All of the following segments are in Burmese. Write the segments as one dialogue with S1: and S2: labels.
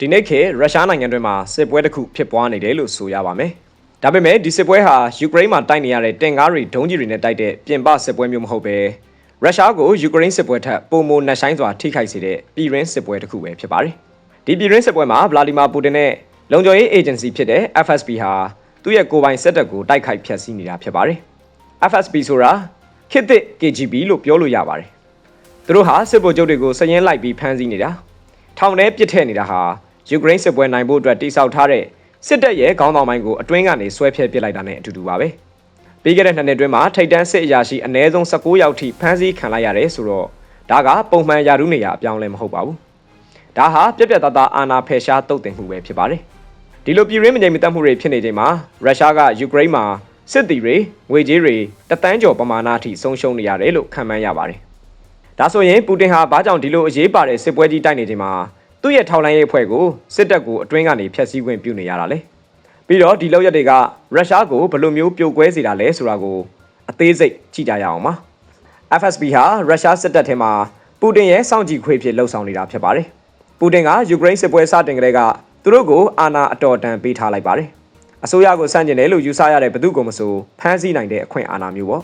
S1: ဒီနေ့ခေတ်ရုရှားနိုင်ငံတွင်းမှာစစ်ပွဲတစ်ခုဖြစ်ပွားနေတယ်လို့ဆိုရပါမယ်။ဒါပေမဲ့ဒီစစ်ပွဲဟာယူကရိန်းမှာတိုက်နေရတဲ့တင်ကားတွေဒုံးကြီးတွေနဲ့တိုက်တဲ့ပြင်ပစစ်ပွဲမျိုးမဟုတ်ပဲရုရှားကိုယူကရိန်းစစ်ပွဲထက်ပုံမနှက်ဆိုင်စွာထိခိုက်စေတဲ့ပြည်ရင်းစစ်ပွဲတစ်ခုပဲဖြစ်ပါတယ်။ဒီပြည်ရင်းစစ်ပွဲမှာဗလာဒီမာပူတင်နဲ့လုံခြုံရေးအေဂျင်စီဖြစ်တဲ့ FSB ဟာသူ့ရဲ့ကိုယ်ပိုင်စစ်တပ်ကိုတိုက်ခိုက်ဖျက်ဆီးနေတာဖြစ်ပါတယ်။ FSB ဆိုတာခေတ်သစ် KGB လို့ပြောလို့ရပါတယ်။သူတို့ဟာစစ်ဗိုလ်ချုပ်တွေကိုစရင်လိုက်ပြီးဖမ်းဆီးနေတာ။ထောင်ထဲပစ်ထည့်နေတာဟာ ယူကရိန်းစစ်ပွဲနိုင်ဖို့အတွက်တိစောက်ထားတဲ့စစ်တပ်ရဲ့ခေါင်းဆောင်ပိုင်းကိုအတွင်းကနေဆွဲဖျက်ပစ်လိုက်တာနဲ့အတူတူပါပဲ။ပြီးခဲ့တဲ့နှစ်နှစ်အတွင်းမှာထိတ်တန်းစစ်အရာရှိအနည်းဆုံး19ယောက်ထိဖမ်းဆီးခံလိုက်ရတယ်ဆိုတော့ဒါကပုံမှန်ယာရုနေရအပြောင်းလဲမဟုတ်ပါဘူး။ဒါဟာပြက်ပြက်သားသားအာဏာဖယ်ရှားတုတ်တင်မှုပဲဖြစ်ပါတယ်။ဒီလိုပြည်ရင်းမငြိမ်မသက်မှုတွေဖြစ်နေချိန်မှာရုရှားကယူကရိန်းမှာစစ်သည်တွေငွေကြေးတွေတသန်းကျော်ပမာဏအထိဆုံးရှုံးနေရတယ်လို့ခန့်မှန်းရပါတယ်။ဒါဆိုရင်ပူတင်ဟာဘာကြောင့်ဒီလိုအရေးပါတဲ့စစ်ပွဲကြီးတိုက်နေချိန်မှာ သူ့ရဲ့ထောက်လှမ်းရေးအဖွဲ့ကိုစစ်တပ်ကိုအတွင်းကနေဖျက်ဆီးခွင့်ပြုနေရတာလေပြီးတော့ဒီလောက်ရက်တွေကရုရှားကိုဘယ်လိုမျိုးပြိုကွဲစေတာလဲဆိုတာကိုအသေးစိတ်ကြည့်ကြရအောင်ပါ FSB ဟာရုရှားစစ်တပ်ထဲမှာပူတင်ရဲ့စောင့်ကြည့်ခွေးဖြစ်လှုပ်ဆောင်နေတာဖြစ်ပါတယ်ပူတင်ကယူကရိန်းစစ်ပွဲစတင်ကလေးကသူတို့ကိုအာဏာအတော်တန်ပေးထားလိုက်ပါတယ်အစိုးရကိုဆန့်ကျင်တယ်လို့ယူဆရတဲ့ဘသူကမဆိုဖမ်းဆီးနိုင်တဲ့အခွင့်အာဏာမျိုးပေါ့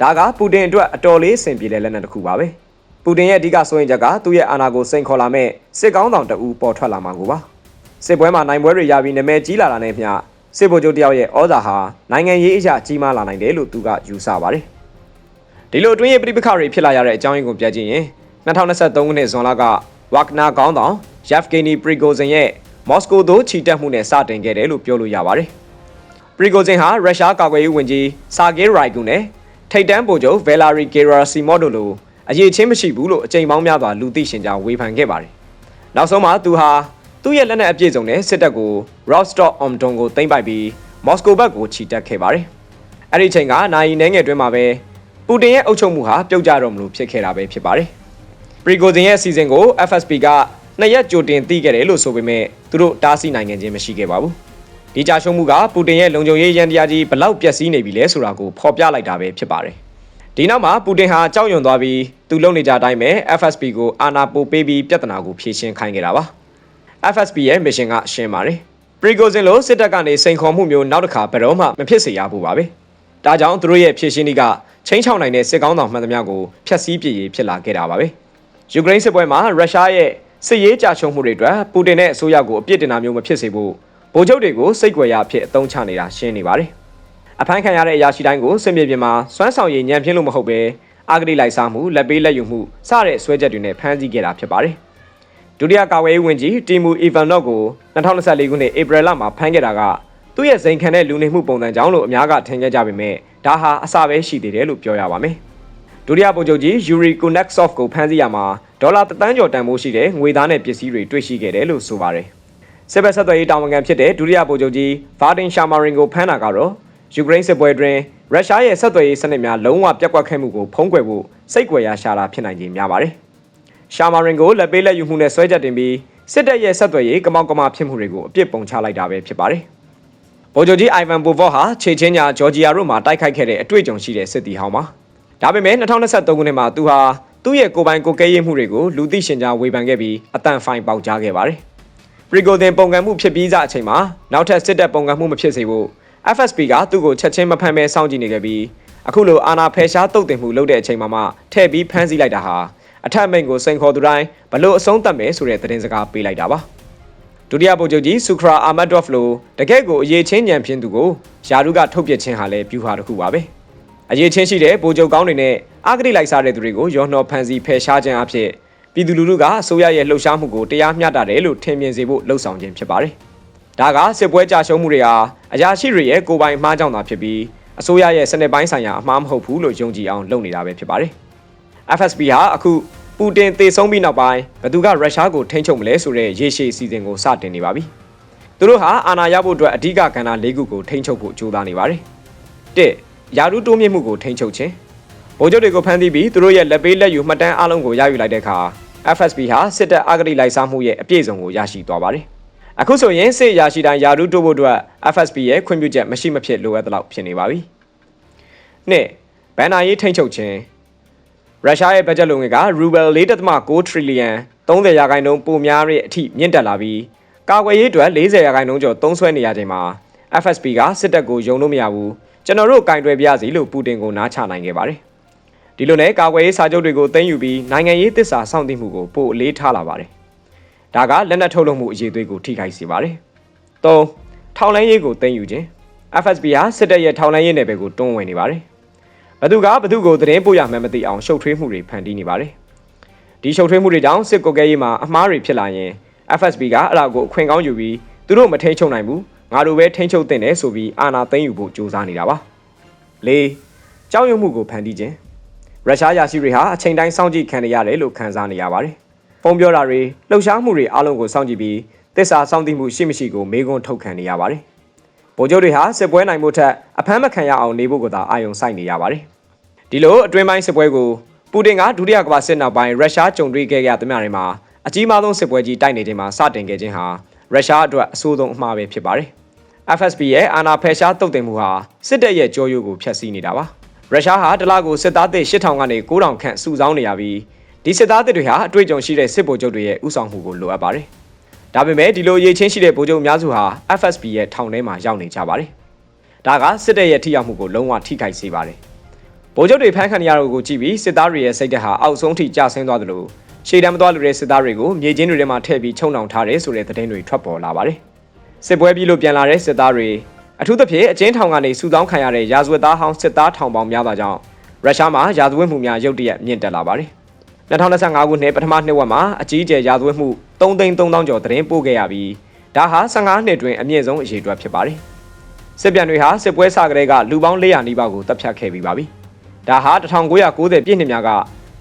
S1: ဒါကပူတင်အတွက်အတော်လေးအဆင်ပြေတဲ့လက်နက်တစ်ခုပါပဲ။ ပူတင်ရဲ့အဓိကစိုးရင်ချက်ကသူ့ရဲ့အာဏာကိုစိန်ခေါ်လာမဲ့စစ်ကောင်းဆောင်တအူပေါ်ထွက်လာမှာကိုပါစစ်ပွဲမှာနိုင်ပွဲတွေရပြီးနာမည်ကြီးလာတာနဲ့မျှစစ်ဗိုလ်ချုပ်တယောက်ရဲ့ဩဇာဟာနိုင်ငံရေးအရာကြီးမားလာနိုင်တယ်လို့သူကယူဆပါတယ်ဒီလိုအတွင်းရဲ့ပြိပခါတွေဖြစ်လာရတဲ့အကြောင်းရင်းကိုပြကြည့်ရင်2023ခုနှစ်ဇွန်လကဝါဂနာကောင်းဆောင်ယက်ဖ်ဂီနီပရီဂိုဇင်ရဲ့မော်စကိုသို့ခြိတက်မှုနဲ့စတင်ခဲ့တယ်လို့ပြောလို့ရပါတယ်ပရီဂိုဇင်ဟာရုရှားကာကွယ်ရေးဝန်ကြီးဆာဂေးရိုင်ဂူနဲ့ထိတ်တန်းဗိုလ်ချုပ်ဗယ်လာရီဂေရာစီမော့ဒိုလို အရေးချင်းမရှိဘူးလို့အကြိမ်ပေါင်းများစွာလူသိရှင်ကြားဝေဖန်ခဲ့ပါတယ်။နောက်ဆုံးမှာသူဟာသူ့ရဲ့လက်နက်အပြည့်စုံနဲ့စစ်တပ်ကို Rostov on Don ကိုသိမ်းပိုက်ပြီးမော်စကိုဘက်ကိုခြိတက်ခဲ့ပါတယ်။အဲ့ဒီချိန်ကနိုင်နေငယ်တွင်းမှာပဲပူတင်ရဲ့အုပ်ချုပ်မှုဟာပြုတ်ကျတော့မလို့ဖြစ်ခဲ့တာပဲဖြစ်ပါတယ်။ပရီဂိုဇင်ရဲ့အစီအစဉ်ကို FSB ကနှစ်ရက်ကြိုတင်သိခဲ့တယ်လို့ဆိုပေမဲ့သူတို့တားဆီးနိုင်ခြင်းမရှိခဲ့ပါဘူး။ဒီကြာရှုံးမှုကပူတင်ရဲ့လုံခြုံရေးရန်တရားကြီးဘလောက်ပျက်စီးနေပြီလဲဆိုတာကိုဖော်ပြလိုက်တာပဲဖြစ်ပါတယ်။ ဒီနောက်မှာပူတင်ဟာကြောက်ရွံ့သွားပြီးသူလုံနေကြအတိုင်းပဲ FSB ကိုအာဏာပိုပေးပြီးပြဿနာကိုဖြေရှင်းခိုင်းခဲ့တာပါ FSB ရဲ့မစ်ရှင်ကရှင်းပါတယ်ပရီဂိုဇင်လိုစစ်တပ်ကနေစိန်ခေါ်မှုမျိုးနောက်တစ်ခါဘယ်တော့မှမဖြစ်စေရဘူးပါပဲဒါကြောင့်သူတို့ရဲ့ဖြေရှင်းနည်းကချင်းချောင်းနိုင်တဲ့စစ်ကောင်းဆောင်မှန်သမျှကိုဖျက်ဆီးပြရေးဖြစ်လာခဲ့တာပါပဲယူကရိန်းစစ်ပွဲမှာရုရှားရဲ့စစ်ရေးကြာရှုံးမှုတွေအတွက်ပူတင်နဲ့အစိုးရကိုအပြစ်တင်တာမျိုးမဖြစ်စေဖို့ဗိုလ်ချုပ်တွေကိုစိတ်ကြွယ်ရအဖြစ်အသုံးချနေတာရှင်းနေပါတယ် အဖမ်းခံရတဲ့အရာရှိတိုင်းကိုစစ်မြေပြင်မှာစွမ်းဆောင်ရည်ညံပြင်းလို့မဟုတ်ပဲအာဂတိလိုက်စားမှုလက်ပေးလက်ယူမှုစတဲ့ဆွဲချက်တွေနဲ့ဖမ်းဆီးခဲ့တာဖြစ်ပါတယ်။ဒုတိယကာဝေးဝန်ကြီးတီမူအီဗန်နော့ကို2024ခုနှစ်ဧပြီလမှာဖမ်းခဲ့တာကသူ့ရဲ့စိန်ခံတဲ့လူနေမှုပုံစံကြောင့်လို့အများကထင်ခဲ့ကြပေမဲ့ဒါဟာအစပဲရှိသေးတယ်လို့ပြောရပါမယ်။ဒုတိယဗိုလ်ချုပ်ကြီးယူရီကိုနက်ဆော့ဖ်ကိုဖမ်းဆီးရမှာဒေါ်လာတန်းကျော်တန်ဖိုးရှိတဲ့ငွေသားနဲ့ပစ္စည်းတွေတွေ့ရှိခဲ့တယ်လို့ဆိုပါတယ်။စစ်ဘက်ဆက်သွယ်ရေးတာဝန်ခံဖြစ်တဲ့ဒုတိယဗိုလ်ချုပ်ကြီးဗာတင်ရှာမာရင်ကိုဖမ်းတာကတော့ ယူကရိန်းစစ်ပွဲတွင်ရုရှားရဲ့ဆက်သွယ်ရေးစနစ်များလုံးဝပြတ်ကွက်ခဲ့မှုကိုဖုံးကွယ်ဖို့စိတ်ကြွယ်ရရှာတာဖြစ်နိုင်ခြင်းများပါတယ်။ရှာမာရင်ကိုလက်ပေးလက်ယူမှုနဲ့ဆွဲချက်တင်ပြီးစစ်တပ်ရဲ့ဆက်သွယ်ရေးကမောက်ကမဖြစ်မှုတွေကိုအပြစ်ပုံချလိုက်တာပဲဖြစ်ပါတယ်။ဗိုလ်ချုပ်ကြီးအိုင်ဗန်ဘိုဗော့ဟာခြေချင်းညာဂျော်ဂျီယာတို့မှာတိုက်ခိုက်ခဲ့တဲ့အတွေ့အကြုံရှိတဲ့စစ်တီဟောင်းပါ။ဒါပေမဲ့2023ခုနှစ်မှာသူဟာသူ့ရဲ့ကိုပိုင်ကိုကဲရေးမှုတွေကိုလူသိရှင်ကြားဝေဖန်ခဲ့ပြီးအတန်ဖိုင်ပေါက်ကြားခဲ့ပါတယ်။ပရီဂိုဒင်ပုံကံမှုဖြစ်ပြီးစအချိန်မှာနောက်ထပ်စစ်တပ်ပုံကံမှုမဖြစ်စေဖို့ FSB ကသူ့ကိုချက်ချင်းမဖမ်းဘဲစောင့်ကြည့်နေခဲ့ပြီးအခုလိုအာနာဖယ်ရှားတုတ်တင်မှုလုပ်တဲ့အချိန်မှာမှထည့်ပြီးဖမ်းဆီးလိုက်တာဟာအထက်မိန်ကိုစိန်ခေါ်သူတိုင်းဘလို့အဆုံးသတ်မယ်ဆိုတဲ့သတင်းစကားပေးလိုက်တာပါဒုတိယဗိုလ်ချုပ်ကြီးဆူခရာအာမတ်ဒေါ့ဖလိုတကယ့်ကိုအရေးချင်းညံပြင်းသူကိုယာရုကထုတ်ပြခြင်းဟာလည်းပြူဟာတစ်ခုပါပဲအရေးချင်းရှိတဲ့ဗိုလ်ချုပ်ကောင်းတွေနဲ့အာဂတိလိုက်စားတဲ့သူတွေကိုရောနှောဖန်စီဖယ်ရှားခြင်းအဖြစ်ပြည်သူလူထုကအစိုးရရဲ့လှုပ်ရှားမှုကိုတရားမျှတတယ်လို့ထင်မြင်စေဖို့လှုံ့ဆော်ခြင်းဖြစ်ပါတယ်။ ဒါကစစ်ပွဲကြာရှုံးမှုတွေဟာအရာရှိတွေရဲ့ကိုယ်ပိုင်မှားကြောင့်သာဖြစ်ပြီးအစိုးရရဲ့စနစ်ပိုင်းဆိုင်ရာအမှားမဟုတ်ဘူးလို့ယုံကြည်အောင်လုပ်နေတာပဲဖြစ်ပါတယ်။ FSB ဟာအခုပူတင်သေဆုံးပြီးနောက်ပိုင်းဘသူကရုရှားကိုထိန်းချုပ်မလဲဆိုတဲ့ရေရှည်အစီအစဉ်ကိုစတင်နေပါပြီ။သူတို့ဟာအာဏာရဖို့အတွက်အဓိကကဏ္ဍ၄ခုကိုထိန်းချုပ်ဖို့ကြိုးစားနေပါတယ်။၁ယာရုတိုးမြင့်မှုကိုထိန်းချုပ်ခြင်းဗိုလ်ချုပ်တွေကိုဖမ်းဆီးပြီးသူတို့ရဲ့လက်ပေးလက်ယူမှတ်တမ်းအလုံးကိုရယူလိုက်တဲ့အခါ FSB ဟာစစ်တပ်အဂတိလိုက်စားမှုရဲ့အပြည့်စုံကိုရရှိသွားပါတယ်။ အခုဆိုရင်စစ်ရာရှိတိုင်းယာရုတိုးဖို့အတွက် FSB ရဲ့ခွင့်ပြုချက်မရှိမဖြစ်လိုအပ်သလောက်ဖြစ်နေပါပြီ။နှစ်ဘန်နာရေးထိန်းချုပ်ခြင်းရုရှားရဲ့ဘတ်ဂျက်လိုငွေကရူဘယ်4.6 trillion 30ရာခိုင်နှုန်းပိုများတဲ့အထိမြင့်တက်လာပြီးကာကွယ်ရေးအတွက်40ရာခိုင်နှုန်းကျော်သုံးစွဲနေရချိန်မှာ FSB ကစစ်တပ်ကိုယုံလို့မရဘူးကျွန်တော်တို့ကင်တွယ်ပြရစီလို့ပူတင်ကိုနားချနိုင်ခဲ့ပါတယ်ဒီလိုနဲ့ကာကွယ်ရေးစာချုပ်တွေကိုသိမ်းယူပြီးနိုင်ငံရေးသစ္စာစောင့်သိမှုကိုပို့အလေးထားလာပါတယ် ဒါကလက်နက်ထုတ်လုပ်မှုအရေးသွေးကိုထိခိုက်စေပါတယ်၃ထောင်လိုင်းရေးကိုသိမ်းယူခြင်း FSB ဟာစစ်တပ်ရဲ့ထောင်လိုင်းရေးနယ်ပယ်ကိုတွန်းဝင်နေပါတယ်ဘသူကဘသူကိုသတင်းပို့ရမှန်းမသိအောင်ရှုပ်ထွေးမှုတွေဖန်တီးနေပါတယ်ဒီရှုပ်ထွေးမှုတွေကြောင့်စစ်ကုတ်ကဲရေးမှာအမှားတွေဖြစ်လာရင် FSB ကအဲ့ဒါကိုအခွင့်ကောင်းယူပြီးသူတို့မထိန်ချုပ်နိုင်ဘူးငါတို့ပဲထိန်ချုပ်တင်တယ်ဆိုပြီးအာဏာသိမ်းယူဖို့ကြိုးစားနေတာပါ၄ကြောက်ရွံ့မှုကိုဖန်တီးခြင်းရုရှားယာရှိတွေဟာအချိန်တိုင်းစောင့်ကြည့်ခံနေရတယ်လို့ခန်းစားနေရပါတယ် ဖုံပြောတာတွေလှုပ်ရှားမှုတွေအားလုံးကိုစောင့်ကြည့်ပြီးတစ္ဆာစောင့်သိမှုရှိမရှိကိုမေးခွန်းထုတ်ခံနေရပါတယ်ဗိုလ်ချုပ်တွေဟာစစ်ပွဲနိုင်မှုထက်အဖမ်းမခံရအောင်နေဖို့ကသာအာရုံစိုက်နေရပါတယ်ဒီလိုအတွင်းပိုင်းစစ်ပွဲကိုပူတင်ကဒုတိယကမ္ဘာစစ်နောက်ပိုင်းရုရှားကြုံတွေ့ခဲ့ရသမျှတွေမှာအကြီးမားဆုံးစစ်ပွဲကြီးတိုက်နေချိန်မှာစတင်ခဲ့ခြင်းဟာရုရှားအတွက်အဆိုးဆုံးအမှားပဲဖြစ်ပါတယ်။ FSB ရဲ့အာဏာဖယ်ရှားတုတ်တင်မှုဟာစစ်တပ်ရဲ့ကြောရိုးကိုဖျက်ဆီးနေတာပါ။ရုရှားဟာတလားကိုစစ်သားသစ်8000ကနေ9000ခန့်စုဆောင်းနေရပြီး ဒီစစ်သားသစ်တွေဟာအတွေ့အကြုံရှိတဲ့စစ်ဗိုလ်ချုပ်တွေရဲ့ဥဆောင်မှုကိုလိုအပ်ပါတယ်။ဒါပေမဲ့ဒီလိုအရေးချင်းရှိတဲ့ဗိုလ်ချုပ်အများစုဟာ FSB ရဲ့ထောင်ထဲမှာရောက်နေကြပါတယ်။ဒါကစစ်တပ်ရဲ့ထိရောက်မှုကိုလုံးဝထိခိုက်စေပါတယ်။ဗိုလ်ချုပ်တွေဖမ်းခံရတာကိုကြည့်ပြီးစစ်သားတွေရဲ့စိတ်ဓာတ်ဟာအောက်ဆုံးထိကျဆင်းသွားသလိုရှေ့တန်းမသွားလူတဲ့စစ်သားတွေကိုမြေချင်းတွေထဲမှာထည့်ပြီးချုံနှောင်ထားတယ်ဆိုတဲ့သတင်းတွေထွက်ပေါ်လာပါတယ်။စစ်ပွဲပြီးလို့ပြန်လာတဲ့စစ်သားတွေအထူးသဖြင့်အကျဉ်းထောင်ကနေစုဆောင်းခံရတဲ့ရာဇဝတ်သားဟောင်းစစ်သားထောင်ပေါင်းများစွာကြောင့်ရုရှားမှာရာဇဝတ်မှုများရုတ်တရက်မြင့်တက်လာပါတယ်။ 2025ခုနှစ်ပထမနှစ်ဝက်မှာအကြီးအကျယ်ရာဇဝတ်မှု3သိန်း3000ကျော်သတင်းပို့ခဲ့ရပြီးဒါဟာ15နှစ်တွင်အမြင့်ဆုံးအရေအတွက်ဖြစ်ပါတယ်။စစ်ပြန်တွေဟာစစ်ပွဲစကတည်းကလူပေါင်း400နီးပါးကိုတပ်ဖြတ်ခဲ့ပြီးပါပြီ။ဒါဟာ1990ပြည့်နှစ်များက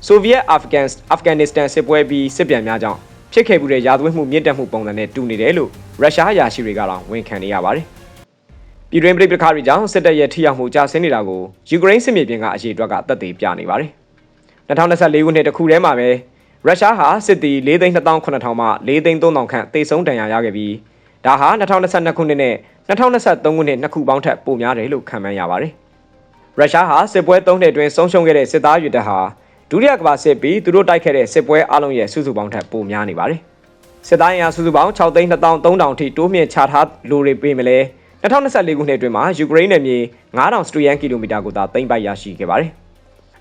S1: ဆိုဗီယက်အာဖဂန်အာဖဂန်နစ္စတန်စစ်ပွဲပြီးစစ်ပြန်များကြောင့်ဖြစ်ခဲ့မှုတဲ့ရာဇဝတ်မှုမြင့်တက်မှုပုံစံနဲ့တူနေတယ်လို့ရုရှားအရာရှိတွေကတော့ဝန်ခံနေရပါတယ်။ပြည်တွင်းပြည်ပခါတွေကြောင့်စစ်တပ်ရဲ့ထိရောက်မှုကျဆင်းနေတာကိုယူကရိန်းစစ်မြေပြင်ကအရေးအတွက်ကသက်သေပြနေပါတယ်။ 2024ခုနှစ်တခုတည်းမှာပဲရုရှားဟာစစ်သည်4,200,000မှ4,300,000ခန့်တေဆုံးဒဏ်ရာရခဲ့ပြီးဒါဟာ2022ခုနှစ်နဲ့2023ခုနှစ်နှစ်ခုပေါင်းထက်ပိုများတယ်လို့ခန့်မှန်းရပါတယ်။ရုရှားဟာစစ်ပွဲ၃နှစ်အတွင်းဆုံးရှုံးခဲ့တဲ့စစ်သားတွေတပ်ဟာဒုတိယကမ္ဘာစစ်ပြီးသူတို့တိုက်ခဲ့တဲ့စစ်ပွဲအလုံးရဲ့စုစုပေါင်းထက်ပိုများနေပါတယ်။စစ်သားရင်အားစုစုပေါင်း6သိန်း2300ထိတိုးမြင့်ချထားလိုတွေပေးမလဲ2024ခုနှစ်အတွင်းမှာယူကရိန်းနယ်မြေ9000စတူရန်ကီလိုမီတာကိုသာသိမ်းပိုက်ရရှိခဲ့ပါတယ်။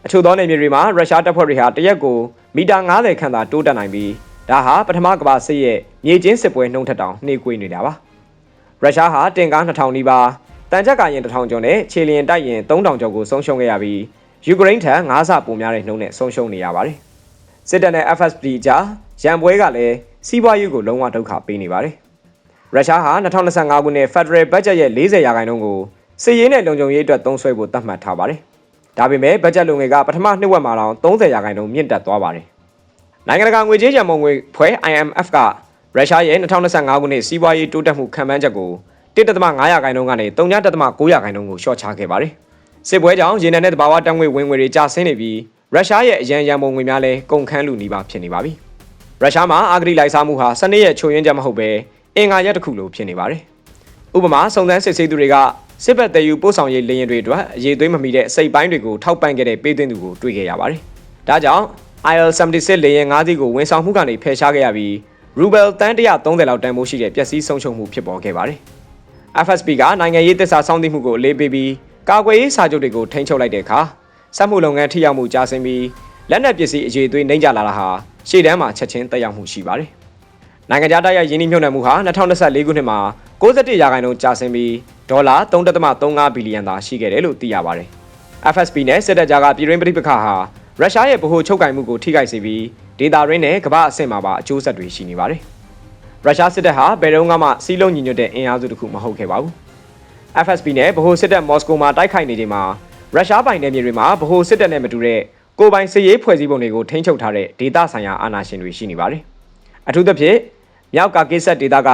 S1: အချို့သောနယ်မြေတွေမှာရုရှားတပ်ဖွဲ့တွေဟာတရက်ကိုမီတာ90ခန့်သာတိုးတက်နိုင်ပြီးဒါဟာပထမကမ္ဘာစစ်ရဲ့မြေချင်းစစ်ပွဲနှုံထက်တောင်နှေးကွေးနေတာပါ။ရုရှားဟာတင်ကား2000နီးပါးတန်ကြပ်ကာရင်1000ကျော်နဲ့ခြေလျင်တိုက်ရင်3000ကျော်ကိုဆုံးရှုံးခဲ့ရပြီးယူကရိန်းထံ9ဆပိုများတဲ့နှုန်းနဲ့ဆုံးရှုံးနေရပါတယ်။စစ်တပ်နဲ့ FSB ကြားရန်ပွဲကလည်းစီးပွားရေးကိုလုံးဝဒုက္ခပေးနေပါတယ်။ရုရှားဟာ2025ခုနှစ် Federal Budget ရဲ့40ရာခိုင်နှုန်းကိုစစ်ရေးနဲ့လုံခြုံရေးအတွက်သုံးစွဲဖို့သတ်မှတ်ထားပါတယ်။ ဒါပေမဲ့ဘတ်ဂျက်လုံငွေကပထမနှစ်ဝက်မှာတော့30ရာခိုင်နှုန်းမြင့်တက်သွားပါတယ်။နိုင်ငံတကာငွေကြေးရန်ပုံငွေဖွဲ့ IMF ကရုရှားရဲ့2025ခုနှစ်စီးပွားရေးတိုးတက်မှုခံမှန်းချက်ကို1.5ရာခိုင်နှုန်းကနေ3.9ရာခိုင်နှုန်းကိုလျှော့ချခဲ့ပါတယ်။စစ်ပွဲကြောင့်ရေနံနဲ့တဘာဝတံငွေဝင်ငွေတွေကျဆင်းနေပြီးရုရှားရဲ့အရန်ရန်ပုံငွေများလည်းကုန်ခန်းလူနီးပါးဖြစ်နေပါပြီ။ရုရှားမှာအာဂရိလိုက်စားမှုဟာစနစ်ရဲ့ချို့ယွင်းချက်မဟုတ်ပဲအင်္ဂါရက်တစ်ခုလိုဖြစ်နေပါတယ်။ဥပမာစုံစမ်းစစ်ဆေးသူတွေက စစ်ဘက်တည်ယူပို့ဆောင်ရေးလေယာဉ်တွေအတွက်အရေးသွေးမမီတဲ့စိတ်ပိုင်းတွေကိုထောက်ပံ့ခဲ့တဲ့ပေးသွင်းသူကိုတွေ့ခဲ့ရပါတယ်။ဒါကြောင့် IL-76 လေယာဉ်၅စီးကိုဝန်ဆောင်မှုကနေဖယ်ရှားခဲ့ရပြီးရူဘယ်တန်130လောက်တန်ဖိုးရှိတဲ့ပျက်စီးဆုံးရှုံးမှုဖြစ်ပေါ်ခဲ့ပါတယ်။ FSB ကနိုင်ငံရေးသစ္စာစောင့်သိမှုကိုအလေးပေးပြီးကာကွယ်ရေးစာချုပ်တွေကိုထိန်းချုပ်လိုက်တဲ့အခါစက်မှုလုပ်ငန်းထိရောက်မှုကျဆင်းပြီးလက်နက်ပစ္စည်းအရေးသွေးနှိမ့်ကျလာတာဟာရှေ့တန်းမှာချက်ချင်းတက်ရောက်မှုရှိပါတယ်။နိုင်ငံခြားတိုက်ရိုက်ယင်းနှိမ့်မြှုပ်နှံမှုဟာ2024ခုနှစ်မှာ61ရာခိုင်နှုန်းကျဆင်းပြီး ဒေါ်လာ3.35ဘီလီယံသာရှိခဲ့တယ်လို့သိရပါတယ်။ FSB နဲ့စစ်တပ်ကြားကပြည်တွင်းပြည်ပခါဟာရုရှားရဲ့ဗဟိုချုပ်ကင်မှုကိုထိခိုက်စေပြီးဒေတာရင်းနဲ့ကမ္ဘာအဆင့်မှာပါအကျိုးဆက်တွေရှိနေပါတယ်။ရုရှားစစ်တပ်ဟာဘယ်တော့မှစီးလုံးညီညွတ်တဲ့အင်အားစုတစ်ခုမဟုတ်ခဲ့ပါဘူး။ FSB နဲ့ဗဟိုစစ်တပ်မော်စကိုမှာတိုက်ခိုက်နေချိန်မှာရုရှားပိုင်နယ်မြေတွေမှာဗဟိုစစ်တပ်နဲ့မတူတဲ့ကိုပိုင်စစ်ရေးဖွဲ့စည်းပုံတွေကိုထိန်းချုပ်ထားတဲ့ဒေသဆိုင်ရာအာဏာရှင်တွေရှိနေပါတယ်။အထူးသဖြင့်မြောက်ကာကိဆက်ဒေသက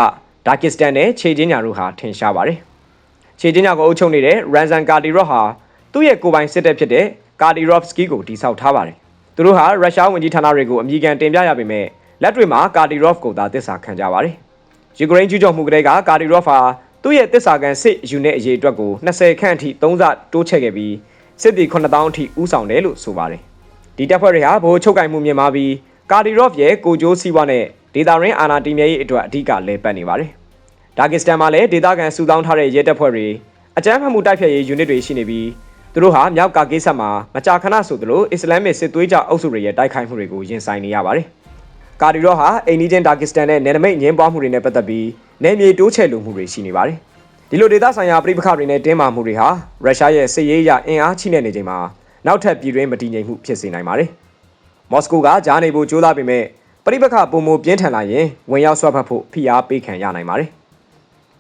S1: ဒါကစ္စတန်နဲ့ခြေချင်းညာတို့ဟာထင်ရှားပါတယ်။ ခြေချင်းညာကိုအုပ်ချုပ်နေတဲ့ Ranzan Kadyrov ဟာသူ့ရဲ့ကိုပိုင်စစ်တပ်ဖြစ်တဲ့ Kadyrovsky ကိုတိစောက်ထားပါတယ်။သူတို့ဟာရုရှားဝန်ကြီးဌာနတွေကိုအမိကန်တင်ပြရပေမဲ့လက်တွေမှာ Kadyrov ကိုသာတစ္ဆာခံကြပါတယ်။ယူကရိန်းကျူးကျော်မှုကလေးက Kadyrov ဟာသူ့ရဲ့တစ္ဆာကန်စစ်ယူနစ်အရေးအတွက်ကို20ခန့်အထိ3ဆတိုးချဲ့ခဲ့ပြီးစစ်သည်9000အထိဥဆောင်တယ်လို့ဆိုပါတယ်ဒီဒီတပ်ဖွဲ့တွေဟာဗဟိုချုပ်ကင်မှုမြင်မာပြီးကာဒီရော့ဖ်ရဲ့ကိုဂျိုးစီးပွားနဲ့ဒေတာရင်းအာနာတီမြဲရေးအတွက်အဓိကလဲပတ်နေပါတယ်။ ဒါဂစ္စတန်မှာလည်းဒေတာကန်စုဆောင်းထားတဲ့ရဲတပ်ဖွဲ့တွေအကြမ်းဖက်မှုတိုက်ဖျက်ရေးယူနစ်တွေရှိနေပြီးသူတို့ဟာမြောက်ကာကိစ္စမှာမကြာခဏဆိုသလိုအစ္စလာမစ်စစ်သွေးကြအုပ်စုတွေရဲ့တိုက်ခိုက်မှုတွေကိုရင်ဆိုင်နေရပါတယ်။ကာဒီရော့ဟာအိန္ဒိချင်းဒါဂစ္စတန်နဲ့နယ်နိမိတ်ငင်းပွားမှုတွေနဲ့ပတ်သက်ပြီးနယ်မြေတိုးချဲ့လိုမှုတွေရှိနေပါတယ်။ဒီလိုဒေသဆိုင်ရာပြည်ပခါတွေနဲ့တင်းမာမှုတွေဟာရုရှားရဲ့စစ်ရေးအရအင်အားချိနဲ့နေချိန်မှာနောက်ထပ်ပြည်တွင်းမတည်ငြိမ်မှုဖြစ်စေနိုင်ပါတယ်။မော်စကိုကကြားနေဖို့ကြိုးစားပေမဲ့ပြည်ပခပုံမပြင်းထန်လာရင်ဝင်ရောက်ဆွတ်ဖက်ဖို့ဖိအားပေးခံရနိုင်ပါတယ်။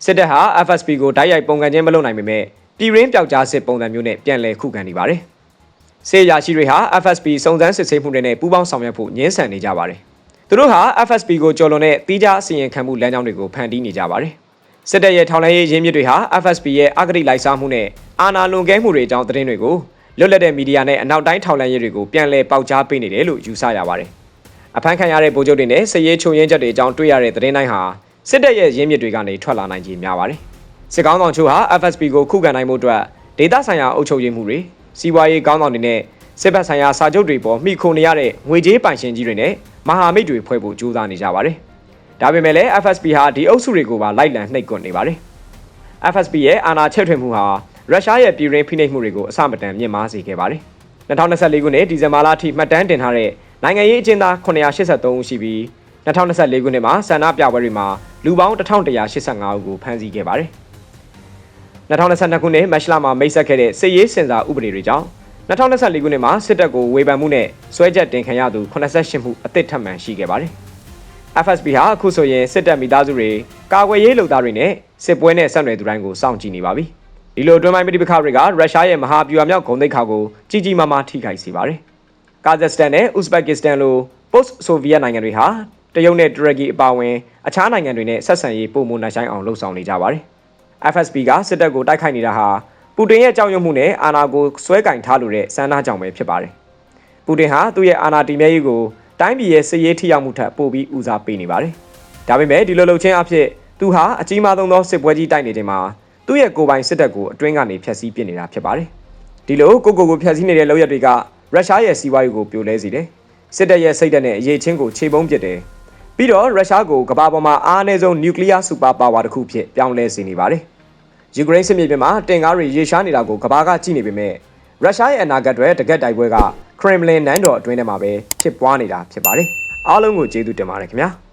S1: စစ်တပ်ဟာ FSB ကိုတိုက်ရိုက်ပုံကန်ခြင်းမလုပ်နိုင်ပေမဲ့ပြည်ရင်းပျောက်ကြားစစ်ပုံစံမျိုးနဲ့ပြန်လည်ခုခံနေပါတယ်။စေရရှိတွေဟာ FSB စုံစမ်းစစ်ဆေးမှုတွေနဲ့ပူးပေါင်းဆောင်ရွက်ဖို့ညှင်းဆန်နေကြပါတယ်။သူတို့ဟာ FSB ကိုကြော်လွန်တဲ့တီးခြားအစီရင်ခံမှုလမ်းကြောင်းတွေကိုဖန်တီးနေကြပါတယ်။စစ်တပ်ရဲ့ထောင်လှမ်းရေးရင်းမြစ်တွေဟာ FSB ရဲ့အဂတိလိုက်စားမှုနဲ့အာဏာလွန်ကဲမှုတွေအကြောင်းသတင်းတွေကိုလွတ်လပ်တဲ့မီဒီယာနဲ့အနောက်တိုင်းထောင်လှမ်းရေးတွေကိုပြန်လည်ပေါက်ကြားပေးနေတယ်လို့ယူဆရပါတယ်။အဖမ်းခံရတဲ့ဗိုလ်ချုပ်တွေနဲ့စစ်ရေးချုပ်ရင်းချက်တွေအကြောင်းတွေ့ရတဲ့သတင်းတိုင်းဟာ စစ်တပ်ရဲ့ရင်းမြစ်တွေကနေထွက်လာနိုင်ခြင်းများပါတယ်။စစ်ကောင်းဆောင်ချို့ဟာ FSB ကိုခုခံနိုင်မှုအတွက်ဒေသဆိုင်ရာအုပ်ချုပ်ရေးမှုတွေစီးပွားရေးကောင်းဆောင်တွေနဲ့စစ်ဘက်ဆိုင်ရာစာချုပ်တွေပေါ်မိခိုနေရတဲ့ငွေကြေးပိုင်ရှင်ကြီးတွေနဲ့မဟာမိတ်တွေဖွဲ့ဖို့ကြိုးစားနေကြပါတယ်။ဒါပေမဲ့လည်း FSB ဟာဒီအုပ်စုတွေကိုပါလိုက်လံနှိပ်ကွပ်နေပါတယ်။ FSB ရဲ့အာဏာချက်ထွင်မှုဟာရုရှားရဲ့ပြည်ရင်းဖိနှိပ်မှုတွေကိုအစမတန်မြင့်မားစေခဲ့ပါတယ်။2024ခုနှစ်ဒီဇင်ဘာလအထိမှတ်တမ်းတင်ထားတဲ့နိုင်ငံရေးအကျဉ်းသား983ဦးရှိပြီး2024ခုနှစ်မှာဆန္ဒပြပွဲတွေမှာ လူပေါင်း1185ဦးကိုဖမ်းဆီးခဲ့ပါတယ်။2022ခုနှစ်မတ်လမှာမိတ်ဆက်ခဲ့တဲ့စစ်ရေးစင်စာဥပဒေတွေကြောင့်2024ခုနှစ်မှာစစ်တပ်ကိုဝေဖန်မှုနဲ့ဆွဲချက်တင်ခံရသူ88မှုအသစ်ထပ်မံရှိခဲ့ပါတယ်။ FSB ဟာအခုဆိုရင်စစ်တပ်မိသားစုတွေကာကွယ်ရေးလုပ်သားတွေနဲ့စစ်ပွဲနဲ့ဆက်နွယ်သူတိုင်းကိုစောင့်ကြည့်နေပါပြီ။ဒီလိုအတွင်းပိုင်းပြည်ပခါတွေကရုရှားရဲ့မဟာဗျူဟာမြောက်ဂုဏ်သိက္ခာကိုကြီးကြီးမားမားထိခိုက်စေပါတယ်။ကာဇက်စတန်နဲ့ဥဇဘက်ကစ္စတန်လို post Soviet နိုင်ငံတွေဟာ တရုတ်နဲ့တူရကီအပါအဝင်အခြားနိုင်ငံတွေနဲ့ဆက်ဆံရေးပုံမနိုင်ဆိုင်အောင်လှုံ့ဆော်နေကြပါတယ်။ FSB ကစစ်တပ်ကိုတိုက်ခိုက်နေတာဟာပူတင်ရဲ့ကြောက်ရွံ့မှုနဲ့အာဏာကိုဆွဲကင်ထားလိုတဲ့စမ်းသားကြောင့်ပဲဖြစ်ပါတယ်။ပူတင်ဟာသူ့ရဲ့အာဏာတည်မြဲရေးကိုတိုင်းပြည်ရဲ့စစ်ရေးထိရောက်မှုထက်ပိုပြီးဦးစားပေးနေပါတယ်။ဒါပေမဲ့ဒီလိုလှုပ်ချင်းအဖြစ်သူဟာအကြီးမားဆုံးသောစစ်ပွဲကြီးတိုက်နေချိန်မှာသူ့ရဲ့ကိုယ်ပိုင်စစ်တပ်ကိုအတွင်းကနေဖျက်ဆီးပစ်နေတာဖြစ်ပါတယ်။ဒီလိုကိုကိုကိုဖျက်ဆီးနေတဲ့လုပ်ရက်တွေကရုရှားရဲ့စီးပွားရေးကိုပြိုလဲစေတယ်။စစ်တပ်ရဲ့စိတ်ဓာတ်နဲ့အရေးချင်းကိုခြေပုံးပစ်တယ်။ ပြီးတော့ရုရှားကိုကမ္ဘာပေါ်မှာအားအနည်းဆုံးနျူကလ িয়ার စူပါပါဝါတစ်ခုဖြစ်ပြောင်းလဲစေနေပါတယ်။ယူကရိန်းစစ်မြေပြင်မှာတင်ကားတွေရေရှားနေတာကိုကမ္ဘာကကြည့်နေပေမဲ့ရုရှားရဲ့အနာဂတ်တွေတကက်တိုက်ပွဲကခရမ်လင်နန်းတော်အတွင်းထဲမှာပဲဖြစ်ပွားနေတာဖြစ်ပါတယ်။အားလုံးကိုကျေးဇူးတင်ပါတယ်ခင်ဗျာ။